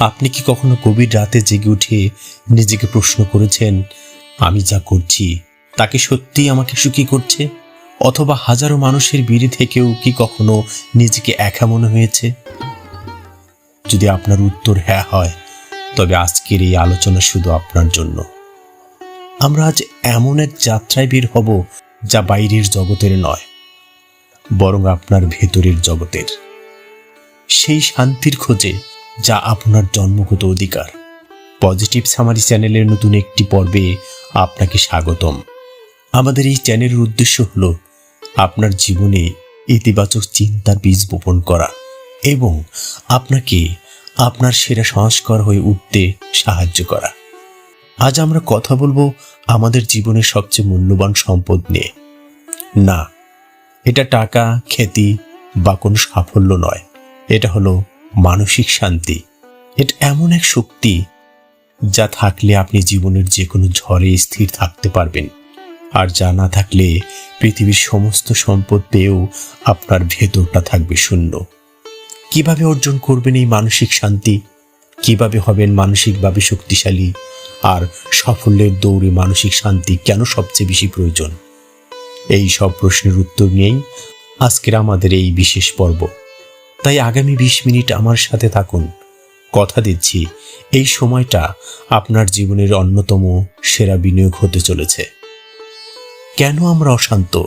আপনি কি কখনো গভীর রাতে জেগে উঠে নিজেকে প্রশ্ন করেছেন, আমি যা করছি, তাকে সত্যিই আমাকে সুখী করছে? অথবা হাজারো মানুষের ভিড়ে থেকেও কি কখনো নিজেকে একা মনে হয়েছে? যদি আপনার উত্তর হ্যাঁ হয়, তবে আজকের এই আলোচনা শুধু আপনার জন্য। আমরা আজ এমন এক যাত্রায় বের হব যা বাইরের জগতের নয়, বরং আপনার ভেতরের জগতের। সেই শান্তির খোঁজে যা আপনার জন্মগত অধিকার। পজিটিভ সামারি চ্যানেলের নতুন একটি পর্বে আপনাকে স্বাগতম। আমাদের এই চ্যানেলের উদ্দেশ্য হল আপনার জীবনে ইতিবাচক চিন্তার বীজ বপন করা এবং আপনাকে আপনার সেরা সংস্কার হয়ে উঠতে সাহায্য করা। আজ আমরা কথা বলব আমাদের জীবনের সবচেয়ে মূল্যবান সম্পদ নিয়ে। না, এটা টাকা, খ্যাতি বা কোনো সাফল্য নয়। এটা হলো মানসিক শান্তি। এটা এমন এক শক্তি যা থাকলে আপনি জীবনের যে কোনো ঝড়ে স্থির থাকতে পারবেন। আর যা না থাকলে পৃথিবীর সমস্ত সম্পদ পেয়েও আপনার ভেতরটা থাকবে শূন্য। কীভাবে অর্জন করবেন এই মানসিক শান্তি? কীভাবে হবেন মানসিকভাবে শক্তিশালী? আর সাফল্যের দৌড়ে মানসিক শান্তি কেন সবচেয়ে বেশি প্রয়োজন? এই সব প্রশ্নের উত্তর নিয়েই আজকের আমাদের এই বিশেষ পর্ব। তাই আগামী বিশ মিনিট আমার সাথে থাকুন। কথা দিচ্ছি, এই সময়টা আপনার জীবনের অন্যতম সেরা বিনিয়োগ হতে চলেছে। কেন আমরা অশান্ত?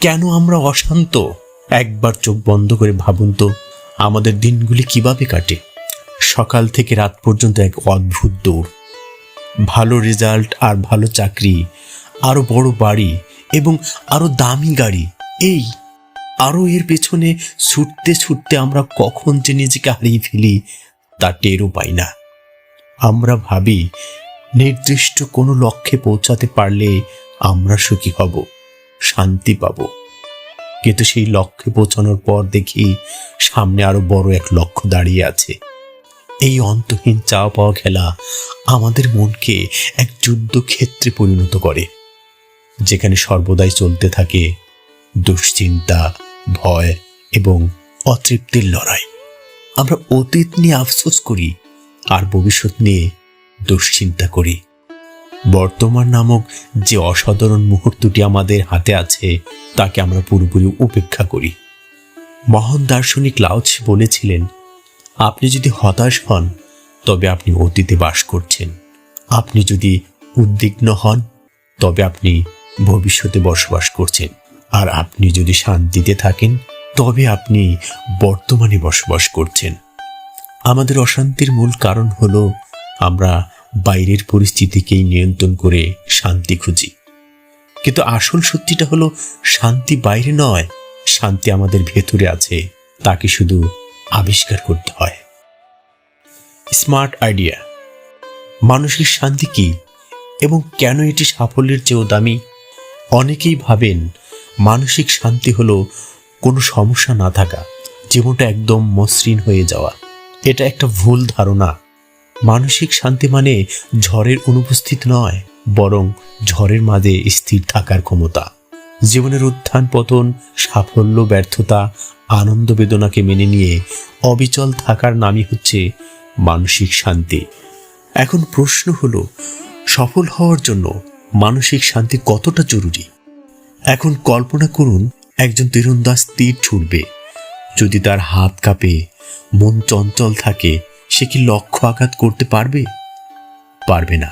কেন আমরা অশান্ত? একবার চোখ বন্ধ করে ভাবুন তো, আমাদের দিনগুলি কীভাবে কাটে? সকাল থেকে রাত পর্যন্ত এক অদ্ভুত দৌড়। ভালো রেজাল্ট আর ভালো চাকরি, আরও বড় বাড়ি এবং আরও দামি গাড়ি, এই আরও এর পেছনে ছুটতে ছুটতে আমরা কখন যে নিজেকে হারিয়ে ফেলি, তা টেরও পাই না। আমরা ভাবি, নির্দিষ্ট কোনো লক্ষ্যে পৌঁছাতে পারলে আমরা সুখী হব, শান্তি পাব। কিন্তু সেই লক্ষ্যে পৌঁছানোর পর দেখি সামনে আরও বড় এক লক্ষ্য দাঁড়িয়ে আছে। এই অন্তহীন চাওয়া পাওয়া খেলা আমাদের মনকে এক যুদ্ধক্ষেত্রে পরিণত করে, যেখানে সর্বদাই চলতে থাকে দুশ্চিন্তা ভয় এবং অতৃপ্তির লড়াই। আমরা অতীত নিয়ে আফসোস করি আর ভবিষ্যৎ নিয়ে দুশ্চিন্তা করি। বর্তমান নামক যে অসাধারণ মুহূর্তটি আমাদের হাতে আছে, তাকে আমরা পুরোপুরি উপেক্ষা করি। মহান দার্শনিক লাউচ বলেছিলেন, আপনি যদি হতাশ হন, তবে আপনি অতীতে বাস করছেন। আপনি যদি উদ্বিগ্ন হন, তবে আপনি ভবিষ্যতে বসবাস করছেন। আর আপনি যদি শান্তিতে থাকেন, তবে আপনি বর্তমানে বসবাস করছেন। আমাদের অশান্তির মূল কারণ হলো আমরা বাইরের পরিস্থিতিকেই নিয়ন্ত্রণ করে শান্তি খুঁজি। কিন্তু আসল সত্যিটা হলো, শান্তি বাইরে নয়, শান্তি আমাদের ভেতরে আছে, তাকে শুধু আবিষ্কার করতে হয়। Smart idea. মানসিক শান্তি কি এবং কেন এটি সাফল্যের চেয়েও দামি? অনেকেই ভাবেন মানসিক শান্তি হলো কোনো সমস্যা না থাকা, জীবনটা একদম মসৃণ হয়ে যাওয়া। এটা একটা ভুল ধারণা। মানসিক শান্তি মানে ঝড়ের অনুপস্থিত নয়, বরং ঝড়ের মাঝে স্থির থাকার ক্ষমতা। জীবনের উত্থান, পতন, সাফল্য, ব্যর্থতা, আনন্দ বেদনাকে মেনে নিয়ে অবিচল থাকার নামই হচ্ছে মানসিক শান্তি। এখন প্রশ্ন হলো, সফল হওয়ার জন্য মানসিক শান্তি কতটা জরুরি? এখন কল্পনা করুন, একজন তীরন্দাজ তীর ছুটবে। যদি তার হাত কাঁপে, মন চঞ্চল থাকে, সে কি লক্ষ্য আঘাত করতে পারবে? পারবে না।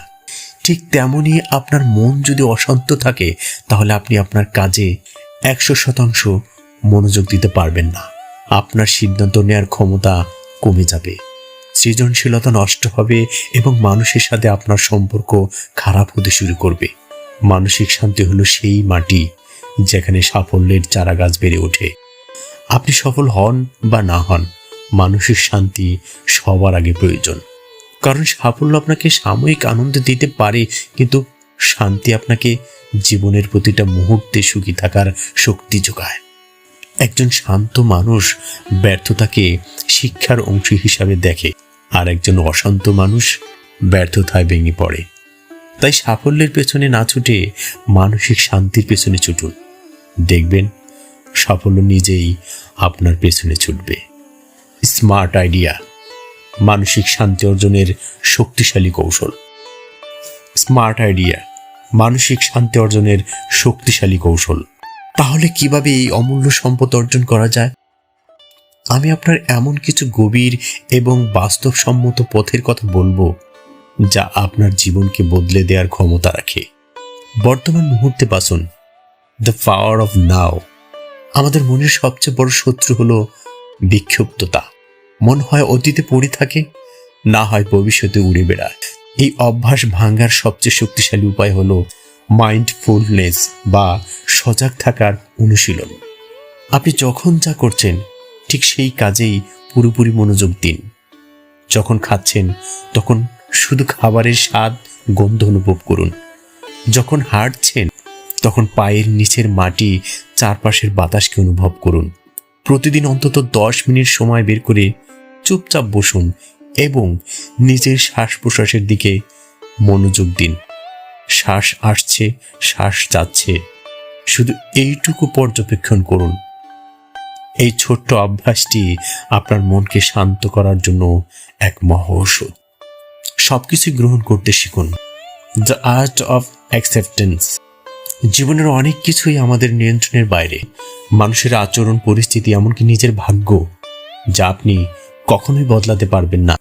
ঠিক তেমনই আপনার মন যদি অশান্ত থাকে, তাহলে আপনি আপনার কাজে একশো শতাংশ মনোযোগ দিতে পারবেন না। আপনার সিদ্ধান্ত নেওয়ার ক্ষমতা কমে যাবে। সৃজনশীলতা নষ্ট হবে এবং মানুষের সাথে আপনার সম্পর্ক খারাপ হতে শুরু করবে। মানসিক শান্তি হলো সেই মাটি যেখানে সাফল্যের চারা গাছ বেড়ে ওঠে। আপনি সফল হন বা না হন, মানসিক শান্তি সবার আগে প্রয়োজন। কারণ সাফল্য আপনাকে সাময়িক আনন্দ দিতে পারে, কিন্তু শান্তি আপনাকে জীবনের প্রতিটা মুহূর্তে সুখী থাকার শক্তি যোগায়। একজন শান্ত মানুষ ব্যর্থতাকে শিক্ষার অংশ হিসাবে দেখে, আর একজন অশান্ত মানুষ ব্যর্থতায় ভেঙে পড়ে। তাই সাফল্যের পেছনে না ছুটে মানসিক শান্তির পেছনে ছুটুন। দেখবেন সাফল্য নিজেই আপনার পেছনে ছুটবে। স্মার্ট আইডিয়া, মানসিক শান্তি অর্জনের শক্তিশালী কৌশল। স্মার্ট আইডিয়া, মানসিক শান্তি অর্জনের শক্তিশালী কৌশল। তাহলে কীভাবে এই অমূল্য সম্পদ অর্জন করা যায়? আমি আপনার এমন কিছু গভীর এবং বাস্তবসম্মত পথের কথা বলব যা আপনার জীবনকে বদলে দেওয়ার ক্ষমতা রাখে। বর্তমান মুহূর্তে বাসুন দ্য পাওয়ার অফ নাও আমাদের মনের সবচেয়ে বড় শত্রু হলো বিক্ষুব্ধতা। মন হয় অতীতে পড়ে থাকে, না হয় ভবিষ্যতে উড়ে বেড়ায়। এই অভ্যাস ভাঙার সবচেয়ে শক্তিশালী উপায় হলো মাইন্ডফুলনেস বা সজাগ থাকার অনুশীলন। আপনি যখন যা করছেন, ঠিক সেই কাজেই পুরোপুরি মনোযোগ দিন। যখন খাচ্ছেন, তখন শুধু খাবারের স্বাদ, গন্ধ অনুভব করুন। যখন হাঁটছেন, তখন পায়ের নিচের মাটি চারপাশের বাতাসকে অনুভব করুন। প্রতিদিন অন্তত দশ মিনিট সময় বের করে চুপচাপ বসুন এবং নিজের শ্বাস প্রশ্বাসের দিকে মনোযোগ দিন। শ্বাস আসছে, শ্বাস যাচ্ছে। শুধু এইটুকু পর্যবেক্ষণ করুন। এই ছোট্ট অভ্যাসটি আপনার মনকে শান্ত করার জন্য এক মহৌষধ সবকিছু গ্রহণ করতে শিখুন। দ্য আর্ট অফ অ্যাকসেপ্টেন্স জীবনের অনেক কিছুই আমাদের নিয়ন্ত্রণের বাইরে। মানুষের আচরণ, পরিস্থিতি এমনকি নিজের ভাগ্য, যা আপনি কখনোই বদলাতে পারবেন না।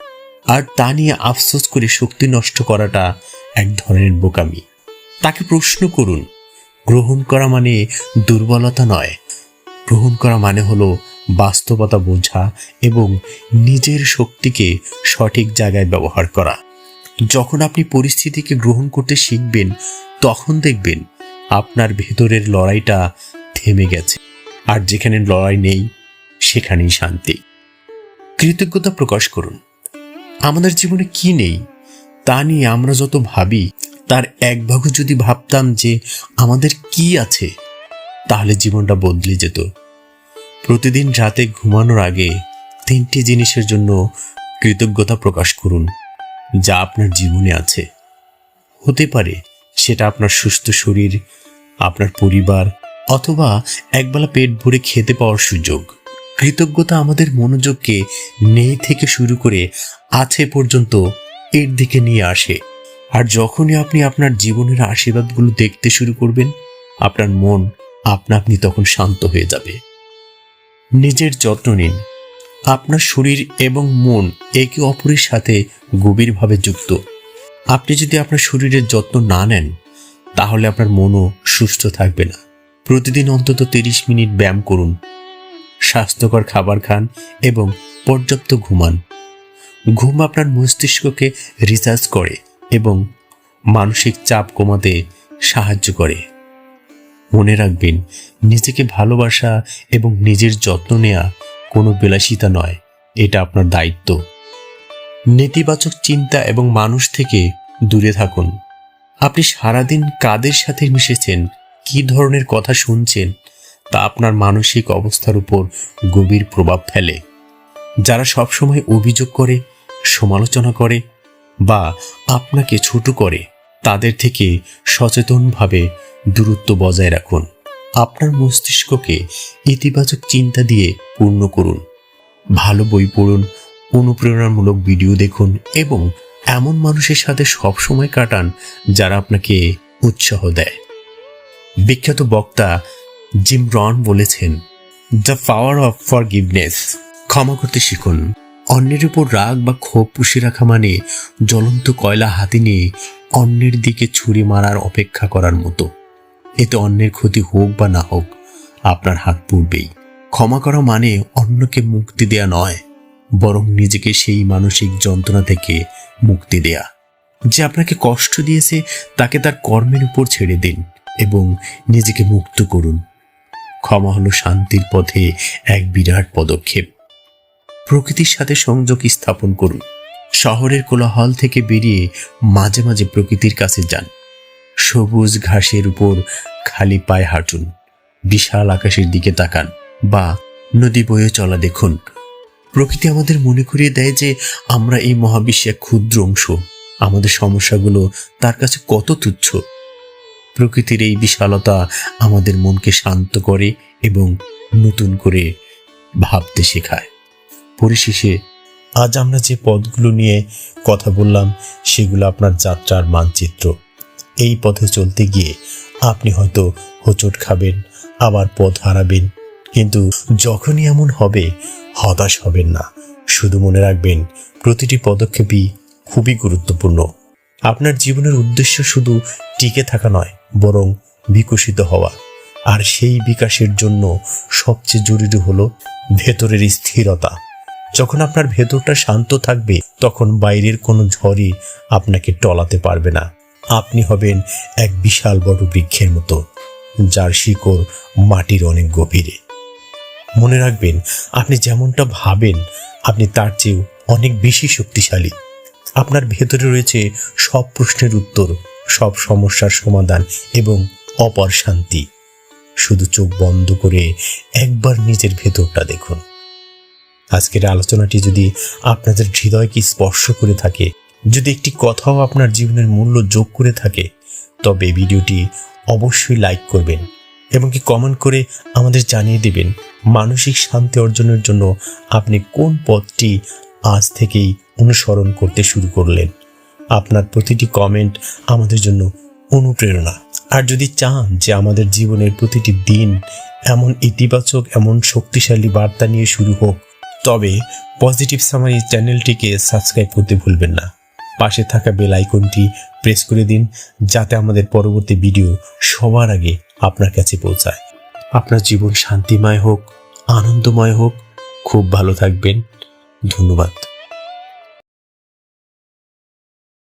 আর তা নিয়ে আফসোস করে শক্তি নষ্ট করাটা এক ধরনের বোকামি। তাকে প্রশ্ন করুন, গ্রহণ করা মানে দুর্বলতা নয়। গ্রহণ করা মানে হলো বাস্তবতা বোঝা এবং নিজের শক্তিকে সঠিক জায়গায় ব্যবহার করা। যখন আপনি পরিস্থিতিকে গ্রহণ করতে শিখবেন, তখন দেখবেন আপনার ভেতরের লড়াইটা থেমে গেছে। আর যেখানে লড়াই নেই, সেখানেই শান্তি। কৃতজ্ঞতা প্রকাশ করুন। আমাদের জীবনে কি নেই, তা নিয়ে আমরা যত ভাবি, তার এক ভাগও যদি ভাবতাম যে আমাদের কি আছে, তাহলে জীবনটা বদলে যেত। প্রতিদিন রাতে ঘুমানোর আগে তিনটি জিনিসের জন্য কৃতজ্ঞতা প্রকাশ করুন। যা আপনার জীবনে আছে। হতে পারে সেটা আপনার সুস্থ শরীর, আপনার পরিবার, অথবা একবেলা পেট ভরে খেতে পাওয়ার সুযোগ। কৃতজ্ঞতা আমাদের মনোযোগকে নেই থেকে শুরু করে আছে পর্যন্ত এর দিকে নিয়ে আসে। আর যখনই আপনি আপনার জীবনের আশীর্বাদগুলো দেখতে শুরু করবেন, আপনার মন, আপনা আপনি তখন শান্ত হয়ে যাবে। নিজের যত্ন নিন। আপনার শরীর এবং মন একে অপরের সাথে গভীরভাবে যুক্ত। আপনি যদি আপনার শরীরের যত্ন না নেন, তাহলে আপনার মনও সুস্থ থাকবে না। প্রতিদিন অন্তত তিরিশ মিনিট ব্যায়াম করুন। স্বাস্থ্যকর খাবার খান এবং পর্যাপ্ত ঘুমান। ঘুম আপনার মস্তিষ্ককে রিচার্জ করে এবং মানসিক চাপ কমাতে সাহায্য করে। মনে রাখবেন, নিজেকে ভালোবাসা এবং নিজের যত্ন নেওয়া কোনো বিলাসিতা নয়, এটা আপনার দায়িত্ব। নেতিবাচক চিন্তা এবং মানুষ থেকে দূরে থাকুন। আপনি সারাদিন কাদের সাথে মিশেছেন, কি ধরনের কথা শুনছেন, তা আপনার মানসিক অবস্থার উপর গভীর প্রভাব ফেলে। যারা সবসময় অভিযোগ করে, সমালোচনা করে বা আপনাকে ছোট করে, তাদের থেকে সচেতনভাবে দূরত্ব বজায় রাখুন। আপনার মস্তিষ্ককে ইতিবাচক চিন্তা দিয়ে পূর্ণ করুন। ভালো বই পড়ুন, অনুপ্রেরণামূলক ভিডিও দেখুন এবং এমন মানুষের সাথে সবসময় কাটান যারা আপনাকে উৎসাহ দেয়। বিখ্যাত বক্তা জিম রন বলেছেন, the power of forgiveness ক্ষমা করতে শিখুন। অন্যের উপর রাগ বা ক্ষোভ পুষে রাখা মানে জ্বলন্ত কয়লা হাতে নিয়ে অন্যের দিকে ছুরি মারার অপেক্ষা করার মতো। এতে অন্যের ক্ষতি হোক বা না হোক, আপনার হাত পূর্বেই ক্ষমা করা মানে অন্যকে মুক্তি দেয়া নয়, বরং নিজেকে সেই মানসিক যন্ত্রণা থেকে মুক্তি দেয়া। যে আপনাকে কষ্ট দিয়েছে, তাকে তার কর্মের উপর ছেড়ে দিন এবং নিজেকে মুক্ত করুন। ক্ষমা হলো শান্তির পথে এক বিরাট পদক্ষেপ। প্রকৃতির সাথে সংযোগ স্থাপন করুন। শহরের কোলাহল থেকে বেরিয়ে মাঝে মাঝে প্রকৃতির কাছে যান। সবুজ ঘাসের উপর খালি পায়ে হাঁটুন। বিশাল আকাশের দিকে তাকান বা নদী বয়ে চলা দেখুন। প্রকৃতি আমাদের মনে করিয়ে দেয় যে আমরা এই মহাবিশ্বে ক্ষুদ্র অংশ। আমাদের সমস্যাগুলো তার কাছে কত তুচ্ছ। প্রকৃতির এই বিশালতা আমাদের মনকে শান্ত করে এবং নতুন করে ভাবতে শেখায়। পরিশেষে আজ আমরা যে পথগুলো নিয়ে কথা বললাম, সেগুলো আপনার যাত্রার মানচিত্র। এই পথে চলতে গিয়ে আপনি হয়তো হোঁচট খাবেন, আবার পথ হারাবেন। কিন্তু যখনই এমন হবে, হতাশ হবেন না। শুধু মনে রাখবেন, প্রতিটি পদক্ষেপই খুবই গুরুত্বপূর্ণ। আপনার জীবনের উদ্দেশ্য শুধু টিকে থাকা নয়, বরং বিকশিত হওয়া। আর সেই বিকাশের জন্য সবচেয়ে জরুরি হলো ভেতরের স্থিরতা। যখন আপনার ভেতরটা শান্ত থাকবে, তখন বাইরের কোনো ঝড়ই আপনাকে টলাতে পারবে না। আপনি হবেন এক বিশাল বড় বৃক্ষের মতো, যার শিকড় মাটির অনেক গভীরে। মনে রাখবেন, আপনি যেমনটা ভাবেন, আপনি তার চেয়েও অনেক বেশি শক্তিশালী। আপনার ভেতরে রয়েছে সব প্রশ্নের উত্তর, সব সমস্যার সমাধান এবং অপর শান্তি। শুধু চোখ বন্ধ করে একবার নিজের ভেতরটা দেখুন। আজকের আলোচনাটি যদি আপনাদের হৃদয়কে স্পর্শ করে থাকে যদি একটি কথাও আপনার জীবনের মূল্য যোগ করে থাকে, তবে ভিডিওটি অবশ্যই লাইক করবেন এবং কি কমেন্ট করে আমাদের জানিয়ে দেবেন মানসিক শান্তি অর্জনের জন্য আপনি কোন পথটি আজ থেকেই অনুসরণ করতে শুরু করলেন। আপনার প্রতিটি কমেন্ট আমাদের জন্য অনুপ্রেরণা। আর যদি চান যে আমাদের জীবনের প্রতিটি দিন এমন ইতিবাচক, এমন শক্তিশালী বার্তা নিয়ে শুরু হোক, তবে পজিটিভ সামারি চ্যানেলটিকে সাবস্ক্রাইব করতে ভুলবেন না। পাশে থাকা বেল আইকনটি প্রেস করে দিন, যাতে আমাদের পরবর্তী ভিডিও সবার আগে আপনার কাছে পৌঁছায়। আপনার জীবন শান্তিময় হোক, আনন্দময় হোক, খুব ভালো থাকবেন। ধন্যবাদ।